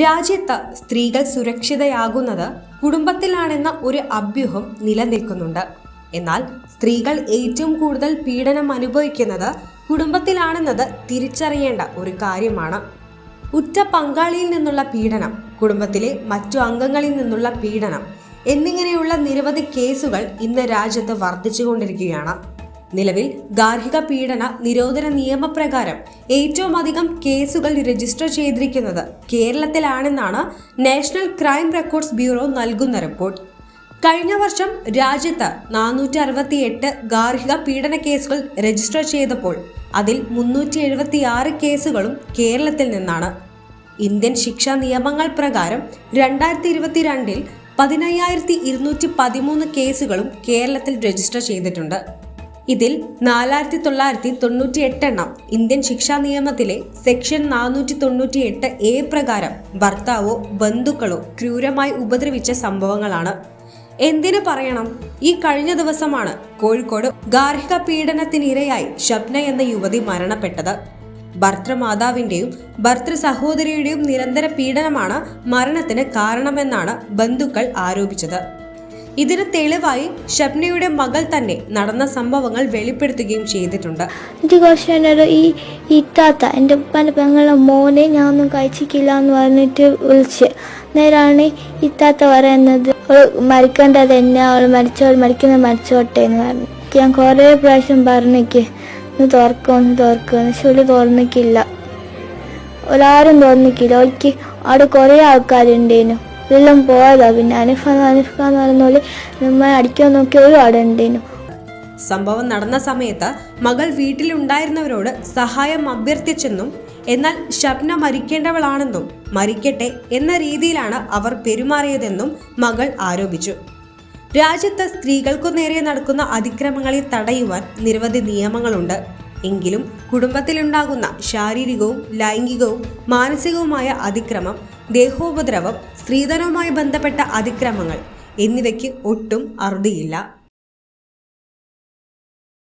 രാജ്യത്ത് സ്ത്രീകൾ സുരക്ഷിതയാകുന്നത് കുടുംബത്തിലാണെന്ന ഒരു അഭ്യൂഹം നിലനിൽക്കുന്നുണ്ട്. എന്നാൽ സ്ത്രീകൾ ഏറ്റവും കൂടുതൽ പീഡനം അനുഭവിക്കുന്നത് കുടുംബത്തിലാണെന്നത് തിരിച്ചറിയേണ്ട ഒരു കാര്യമാണ്. ഉറ്റ പങ്കാളിയിൽ നിന്നുള്ള പീഡനം കുടുംബത്തിലെ മറ്റു അംഗങ്ങളിൽ നിന്നുള്ള പീഡനം എന്നിങ്ങനെയുള്ള നിരവധി കേസുകൾ ഇന്ന് രാജ്യത്ത് വർദ്ധിച്ചുകൊണ്ടിരിക്കുകയാണ്. നിലവിൽ ഗാർഹിക പീഡന നിരോധന നിയമപ്രകാരം ഏറ്റവും അധികം കേസുകൾ രജിസ്റ്റർ ചെയ്തിരിക്കുന്നത് കേരളത്തിലാണെന്നാണ് നാഷണൽ ക്രൈം റെക്കോർഡ്സ് ബ്യൂറോ നൽകുന്ന റിപ്പോർട്ട്. കഴിഞ്ഞ വർഷം രാജ്യത്ത് നാനൂറ്റി അറുപത്തി എട്ട് ഗാർഹിക പീഡന കേസുകൾ രജിസ്റ്റർ ചെയ്തപ്പോൾ അതിൽ മുന്നൂറ്റി എഴുപത്തി ആറ് കേസുകളും കേരളത്തിൽ നിന്നാണ്. ഇന്ത്യൻ ശിക്ഷാ നിയമങ്ങൾ പ്രകാരം രണ്ടായിരത്തി ഇരുപത്തിരണ്ടിൽ പതിനയ്യായിരത്തി ഇരുന്നൂറ്റി പതിമൂന്ന് കേസുകളും കേരളത്തിൽ രജിസ്റ്റർ ചെയ്തിട്ടുണ്ട്. ഇതിൽ നാലായിരത്തി തൊള്ളായിരത്തി തൊണ്ണൂറ്റി എട്ടെണ്ണം ഇന്ത്യൻ ശിക്ഷാ നിയമത്തിലെ സെക്ഷൻ നാനൂറ്റി തൊണ്ണൂറ്റി എട്ട് എ പ്രകാരം ഭർത്താവോ ബന്ധുക്കളോ ക്രൂരമായി ഉപദ്രവിച്ച സംഭവങ്ങളാണ്. എന്തിനു പറയണം? ഈ കഴിഞ്ഞ ദിവസമാണ് കോഴിക്കോട് ഗാർഹിക പീഡനത്തിനിരയായി ഷബ്ന എന്ന യുവതി മരണപ്പെട്ടത്. ഭർത്തൃമാതാവിന്റെയും ഭർത്തൃ സഹോദരിയുടെയും നിരന്തര പീഡനമാണ് മരണത്തിന് കാരണമെന്നാണ് ബന്ധുക്കൾ ആരോപിച്ചത്. ഇതിന് തെളിവായി ഷബ്നയുടെ മകൾ തന്നെ നടന്ന സംഭവങ്ങൾ വെളിപ്പെടുത്തുകയും ചെയ്തിട്ടുണ്ട്. എനിക്ക് കുറച്ച് നേരം ഈ ഇത്താത്ത എന്റെ ഉപ്പാന്റെ പെങ്ങളെ മോനെ ഞാനൊന്നും കഴിച്ചിട്ടില്ല എന്ന് പറഞ്ഞിട്ട് വിളിച്ച്. നേരാണ് ഇത്താത്ത പറയുന്നത് മരിക്കേണ്ടത് എന്നെ അവൾ മരിച്ചവൾ മരിക്കുന്നത് മരിച്ചോട്ടെ എന്ന് പറഞ്ഞു. ഞാൻ കുറേ പ്രാവശ്യം പറഞ്ഞേക്ക് ഒന്ന് തുറക്കുക ഒന്ന് തുറക്കുക പക്ഷെ ഒരു തുറന്നിക്കില്ല. ഒരാരും തുറന്നിക്കില്ല. ഒരിക്ക് അവിടെ കുറേ ആൾക്കാരുണ്ടേനു. എല്ലാം പോയതാ പിന്നെ അനിഫ അനിഫ എന്ന് പറയുന്ന പോലെ നമ്മൾ അടിക്കാൻ നോക്കി ഒരു അവിടെ ഉണ്ടേനു സംഭവം നടന്ന സമയത്ത് മകൾ വീട്ടിലുണ്ടായിരുന്നവരോട് സഹായം അഭ്യർത്ഥിച്ചെന്നും എന്നാൽ ഷബ്ന മരിക്കേണ്ടവളാണെന്നും മരിക്കട്ടെ എന്ന രീതിയിലാണ് അവർ പെരുമാറിയതെന്നും മകൾ ആരോപിച്ചു. രാജ്യത്ത് സ്ത്രീകൾക്കു നേരെ നടക്കുന്ന അതിക്രമങ്ങളെ തടയുവാൻ നിരവധി നിയമങ്ങളുണ്ട്. എങ്കിലും കുടുംബത്തിലുണ്ടാകുന്ന ശാരീരികവും ലൈംഗികവും മാനസികവുമായ അതിക്രമം ദേഹോപദ്രവം സ്ത്രീധനവുമായി ബന്ധപ്പെട്ട അതിക്രമങ്ങൾ എന്നിവയ്ക്ക് ഒട്ടും അറുതിയില്ല.